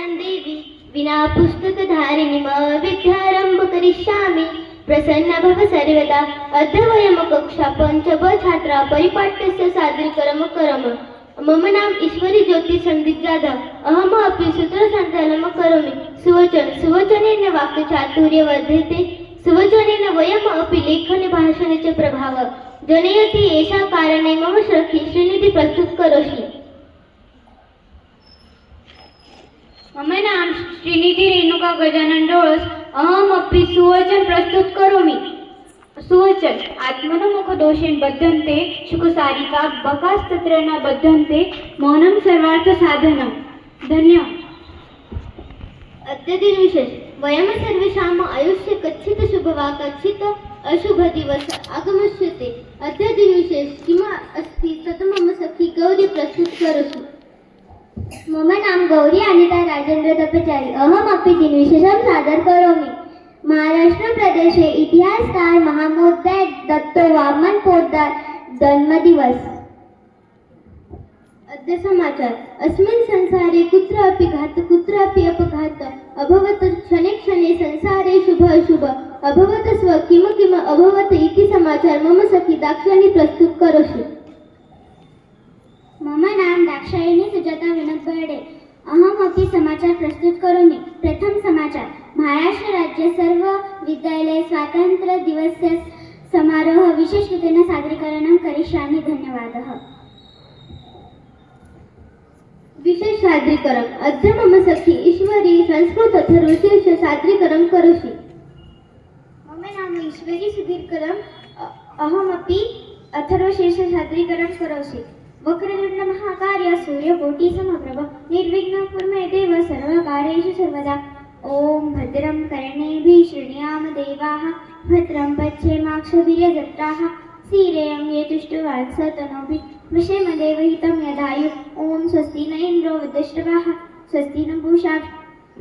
विद्यां देवी विना पुस्तकधारिणीम विद्यारम्भ करिष्यामि। प्रसन्न भव सर्वदा अध्यवयम कक्षा पञ्च ब छात्रा परिपाठ्यस्य सादरीकरम करम। मम नाम ईश्वरी ज्योती संदीप जाधव। अहम अपि सूत्रसञ्चालनं करोमि। सुवचन सुवचनेन वाक्यचातुर्य वर्धते। सुवचनेन वयम् अपि लेखने भाषणे च प्रभाव। जनयति एषा कारणे मम सखी श्रीनिधि प्रस्तुत करोषि। મમ નામ શ્રીનિધિ રેણુકા ગજાનન ડોળસ, અહમ અપી સુવચન પ્રસ્તુત કરોમી. સુવચન, આત્મનો મુખો દોષેન બદ્ધંતે સુખસારિકા બકાસ્તત્રના બદ્ધંતે, મૌનમ સર્વાર્થ સાધનમ. ધન્ય. અત્યધિક વિશેષ વયમ સર્વેષામ આયુષ્ય કચ્છિત શુભવા કચ્છિત અશુભ દિવસ આગમશ્યતે. અત્યધિક વિશેષ કિમ અસ્તિ તત મમ સખી, ગૌરી પ્રસ્તુત કરોષ ગૌરી અનિતા રાજેન્દ્ર તપચારી અહમ અપિતિન વિશેષમ સાદર કરોમી. મહારાષ્ટ્ર પ્રદેશે ઇતિહાસકાર મહામોદ્દાર દત્તો વામન પોદ્દાર જન્મ દિવસ. અદ્ય સમાચાર. અસ્મિન સંસારે કુત્ર અપિ ઘાત, કુત્ર અપિ અપઘાત. અભવત ક્ષણે ક્ષણે સંસારે શુભ અશુભ. અભવત સ્વ કિમ કિમ અભવત ઇતિ સમાચાર. મમ સખી દાક્ષાયણી પ્રસ્તુત કરોશી મમ નામ દાક્ષાયણી સુજાતા વિનોદ समाचार प्रस्तुत करोमि प्रथम समाचार. महाराष्ट्र राज्य सर्व विद्यालय स्वातंत्र्य दिवस समारोह विशेषरूपेण सादरीकरणं करिष्यामि धन्यवादः. विशेष सादरीकरण. अद्य मम सखी ईश्वरी संस्कृत अथर्वशीर्ष सादरीकरण करोषि. मम नाम ईश्वरी सुधीरकरम् अहमपि अथर्वशीर्ष सादरीकरण करोषि. वक्रतुण्ड महाकार्य सूर्यकोटि समप्रभ निर्विघ्न कुर्मे देव सर्वकार्येषु सर्वदा। ॐ भद्रं कर्णेभिः शृणुयाम देवाः भद्रं पश्येमाक्षभिर्यजत्राः स्थिरेयं येतुष्टुवात्सतनोभिः विषयमदेवहितं यदायु। ॐ स्वस्ति न इन्द्रो वृद्धश्रवाः स्वस्ति न पूषा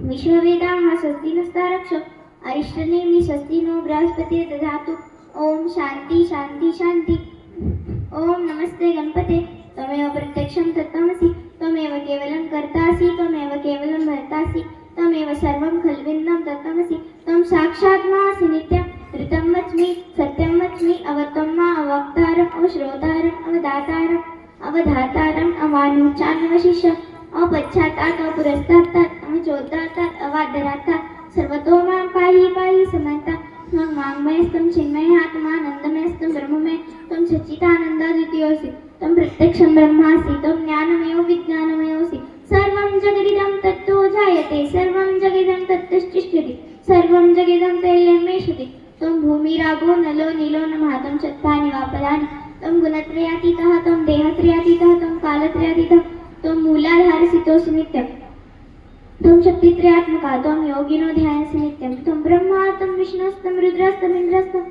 विश्ववेदाः स्वस्ति नस्तारक्ष अरिष्टनेमि स्वस्ति नो बृहस्पति ददातु ॐ शान्ति शान्ति शान्ति। अवश्रोतारम् अवदातारम्, अवधातारम्, अवानुचान्वशिष्यम् अपश्चात्तात् अपुरस्तात्तात् अवचोद्धात्तात् अवादरात्तात् सर्वतो माँ पाहि पाहि समन्ता। त्वं वाङ्मयस्तं चिन्मयात्मानन्दमयस्तं ब्रह्ममय। त्वं सच्चिदानन्दद्वितीयोऽसि त्वं प्रत्यक्षं ब्रह्मासि। त्वं ज्ञानमयो विज्ञानमयोऽसि। सर्वं जगदिदं तत्तो जायते। सर्वं जगदिदं तत्तश्चिष्यति सर्वं जगदिदं तैल्यमेषति त्वं भूमिरागो नलो नीलो न मातं चत्वानि वा पदानि त्वं गुणत्रयातीतः त्वं देहत्रयातीतः त्वं कालत्रयातीतः त्वं मूलाधारसितोऽसि नित्यम् त्वं शक्तित्रयात्मका त्वं योगिनो ध्यायसि नित्यं त्वं ब्रह्मा त्वं विष्णुस्तं रुद्रस्तं इन्द्रस्तं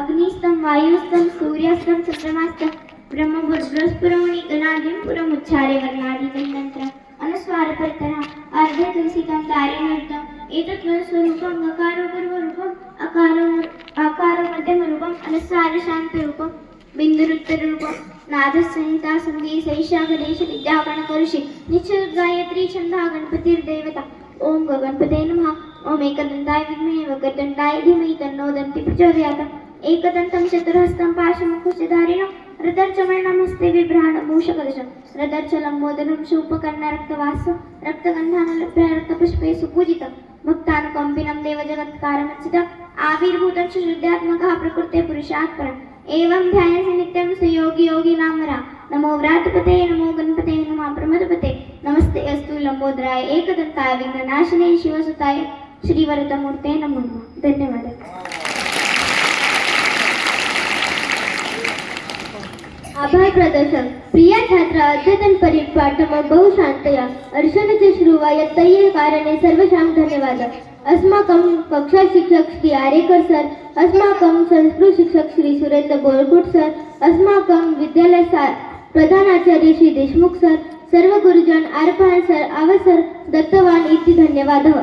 अग्निस्तं वायुस्तं सूर्यस्तं चन्द्रमास्तं ब्रह्मभुर्बृहस्पुरमणि गणादिं पुरमुच्चारे वर्णादिकं तन्त्र अनुस्वारपरतरः अर्धे तुलसितं कार्यमर्थम् एतत् स्वरूपं गकारो ಬಿಂದುರುತ್ತ ರೂಪ ನಾದ ಸುನೀತ ಸಂಧಿ ಶೈಷ ಗಣೇಶ ವಿದ್ಯಾಗಣ ಕರುಷಿ ನಿಶ್ಚಲ ಗಾಯತ್ರಿ ಛಂದ ಗಣಪತಿರ್ ದೇವತ ಓಂ ಗಣಪತೇ ನಮಃ ಓಂ ಏಕದಂತಾಯ ವಿದ್ಮೇ ವಕ್ರದಂತಾಯ ಧೀಮಹಿ ತನ್ನೋ ದಂತಿ ಪ್ರಚೋದಯಾತ ಏಕದಂತಂ ಚತುರ್ಹಸ್ತಂ ಪಾಶಮಕುಶಧಾರಿಣಂ రతర్చమరణమస్తే విభ్రాణ మూషకదశం రతర్చలంబోదనం శూపకర్ణ రక్తవాస రక్తగంధానలభ్య రక్తపుష్పే సుపూజితం ముక్తాను కంపినం దేవజగత్కారమచ్చితం ఆవిర్భూతం శుద్ధ్యాత్మక ప్రకృతే పురుషాత్పరం एवं ध्यायसि नित्यं सुयोगी योगी नामरा नमो व्रातपते नमो गणपते नमः प्रमदपते नमस्ते अस्तु लंबोदराय एकदंताय विघ्ननाशने शिवसुताय श्रीवरदमूर्ते नमो नमः धन्यवाद। आभार प्रदर्शन प्रिय छात्र अद्यतन परिपाठम बहु शांतया अर्शनच श्रुवा यत्तये कारणे सर्वशां धन्यवादः। अस्माकं कक्षा शिक्षक श्री आरेकर सर अस्माकं संस्कृत शिक्षक श्री सुरेंद्र बोरगुट सर अस्माकं विद्यालय सा प्रधानाचार्य श्री देशमुख सर सर्व गुरुजन आरपहार सर आवसर दत्तवान इति धन्यवादः.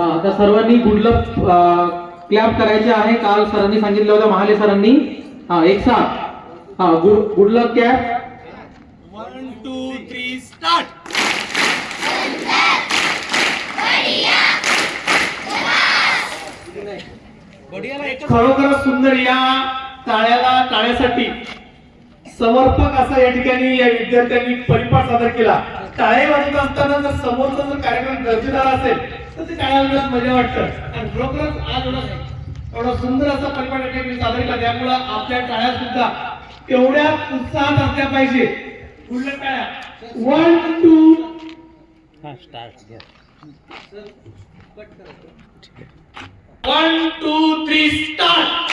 आता सर्वांनी गुडलक क्लॅप करायचे आहे. काल सरांनी सांगितलं होतं महाले सरांनी. हा एक साथ हा good good luck clap one two three start खरोखरच सुंदर या टाळ्याला टाळ्यासाठी. समर्पक असा या ठिकाणी या विद्यार्थ्यांनी परिपाठ सादर केला. टाळे वाजत असताना जर समोरचा जर कार्यक्रम दर्जेदार असेल तर ते मजा वाटतं. आणि खरोखरच आज एवढा एवढा सुंदर असा परिपाठ या ठिकाणी सादर केला. त्यामुळं आपल्या टाळ्या सुद्धा तेवढ्या उत्साहात असल्या पाहिजे. पुढल्या टाळ्या one two one two three start